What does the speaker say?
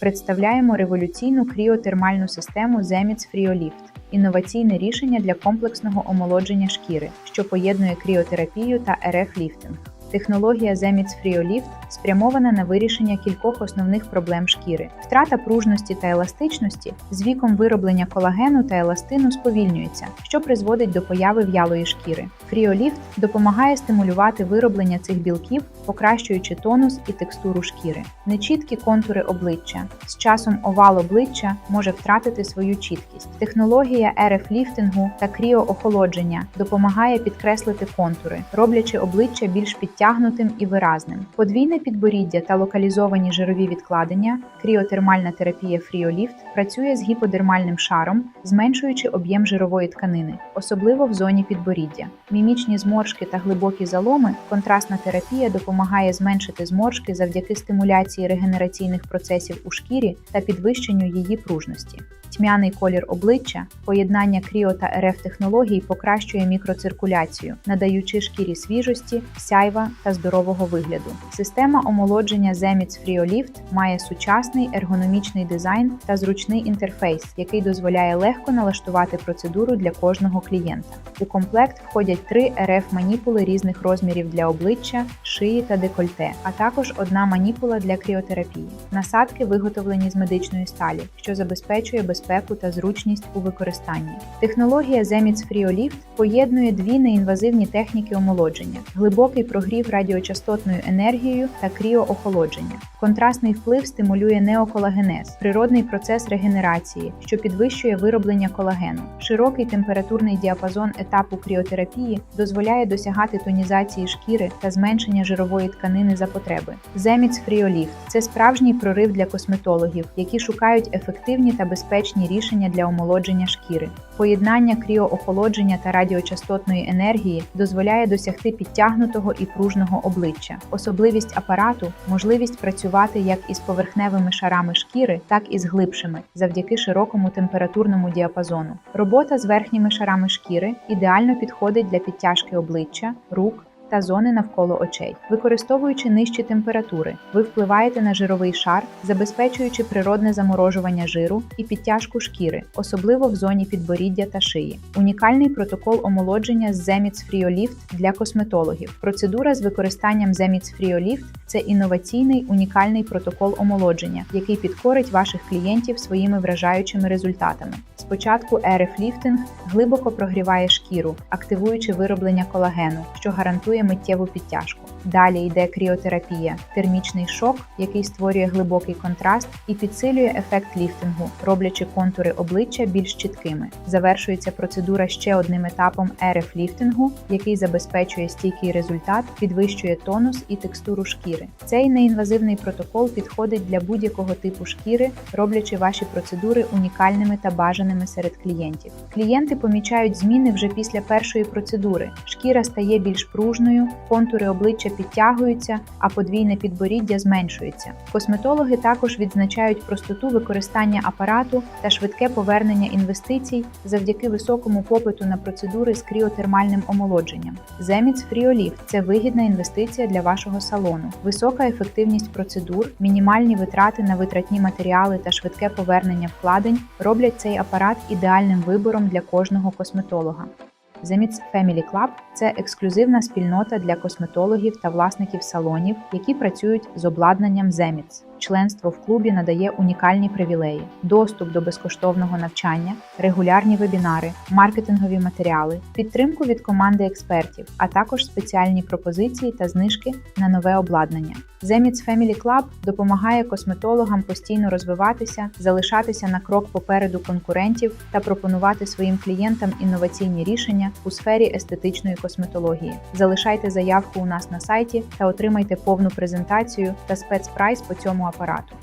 Представляємо революційну кріотермальну систему Zemits FrioLift – інноваційне рішення для комплексного омолодження шкіри, що поєднує кріотерапію та РФ-ліфтинг. Технологія Zemits FrioLift спрямована на вирішення кількох основних проблем шкіри. Втрата пружності та еластичності з віком вироблення колагену та еластину сповільнюється, що призводить до появи в'ялої шкіри. FrioLift допомагає стимулювати вироблення цих білків, покращуючи тонус і текстуру шкіри. Нечіткі контури обличчя. З часом овал обличчя може втратити свою чіткість. Технологія РФ-ліфтингу та кріоохолодження допомагає підкреслити контури, роблячи обличчя більш підтягнутим і виразним. Подвійне підборіддя та локалізовані жирові відкладення, кріотермальна терапія FrioLift працює з гіподермальним шаром, зменшуючи об'єм жирової тканини, особливо в зоні підборіддя. Мімічні зморшки та глибокі заломи, контрастна терапія допомагає зменшити зморшки завдяки стимуляції регенераційних процесів у шкірі та підвищенню її пружності. Тьмяний колір обличчя, поєднання кріо та РФ технологій покращує мікроциркуляцію, надаючи шкірі свіжості, сяйва та здорового вигляду. Система омолодження Zemits FrioLift має сучасний ергономічний дизайн та зручний інтерфейс, який дозволяє легко налаштувати процедуру для кожного клієнта. У комплект входять три РФ маніпули різних розмірів для обличчя, шиї та декольте, а також одна маніпула для кріотерапії. Насадки виготовлені з медичної сталі, що забезпечує безпеку та зручність у використанні. Технологія Zemits FrioLift поєднує дві неінвазивні техніки омолодження: глибокий прогрів радіочастотною енергією та кріоохолодження. Контрастний вплив стимулює неоколагенез, природний процес регенерації, що підвищує вироблення колагену. Широкий температурний діапазон етапу кріотерапії дозволяє досягати тонізації шкіри та зменшення жирової тканини за потреби. Zemits FrioLift – це справжній прорив для косметологів, які шукають ефективні та безпечні рішення для омолодження шкіри. Поєднання кріоохолодження та радіочастотної енергії дозволяє досягти підтягнутого і пружного обличчя. Особливість апарату можливість працювати як із поверхневими шарами шкіри, так і з глибшими, завдяки широкому температурному діапазону. Робота з верхніми шарами шкіри ідеально підходить для підтяжки обличчя, рук. Та зони навколо очей, використовуючи нижчі температури, ви впливаєте на жировий шар, забезпечуючи природне заморожування жиру і підтяжку шкіри, особливо в зоні підборіддя та шиї. Унікальний протокол омолодження з Zemits FrioLift для косметологів. Процедура з використанням Zemits FrioLift – це інноваційний унікальний протокол омолодження, який підкорить ваших клієнтів своїми вражаючими результатами. Спочатку РФ-ліфтинг глибоко прогріває шкіру, активуючи вироблення колагену, що гарантує миттєву підтяжку. Далі йде кріотерапія, термічний шок, який створює глибокий контраст і підсилює ефект ліфтингу, роблячи контури обличчя більш чіткими. Завершується процедура ще одним етапом РФ-ліфтингу, який забезпечує стійкий результат, підвищує тонус і текстуру шкіри. Цей неінвазивний протокол підходить для будь-якого типу шкіри, роблячи ваші процедури унікальними та бажаними серед клієнтів. Клієнти помічають зміни вже після першої процедури. Шкіра стає більш пружною, контури обличчя підтягуються, а подвійне підборіддя зменшується. Косметологи також відзначають простоту використання апарату та швидке повернення інвестицій завдяки високому попиту на процедури з кріотермальним омолодженням. Zemits FrioLift – це вигідна інвестиція для вашого салону, висока ефективність процедур, мінімальні витрати на витратні матеріали та швидке повернення вкладень роблять цей апарат ідеальним вибором для кожного косметолога. Zemits Family Club – це ексклюзивна спільнота для косметологів та власників салонів, які працюють з обладнанням Zemits. Членство в клубі надає унікальні привілеї: доступ до безкоштовного навчання, регулярні вебінари, маркетингові матеріали, підтримку від команди експертів, а також спеціальні пропозиції та знижки на нове обладнання. Zemits Family Club допомагає косметологам постійно розвиватися, залишатися на крок попереду конкурентів та пропонувати своїм клієнтам інноваційні рішення у сфері естетичної косметології. Залишайте заявку у нас на сайті та отримайте повну презентацію та спецпрайс по цьому апарату.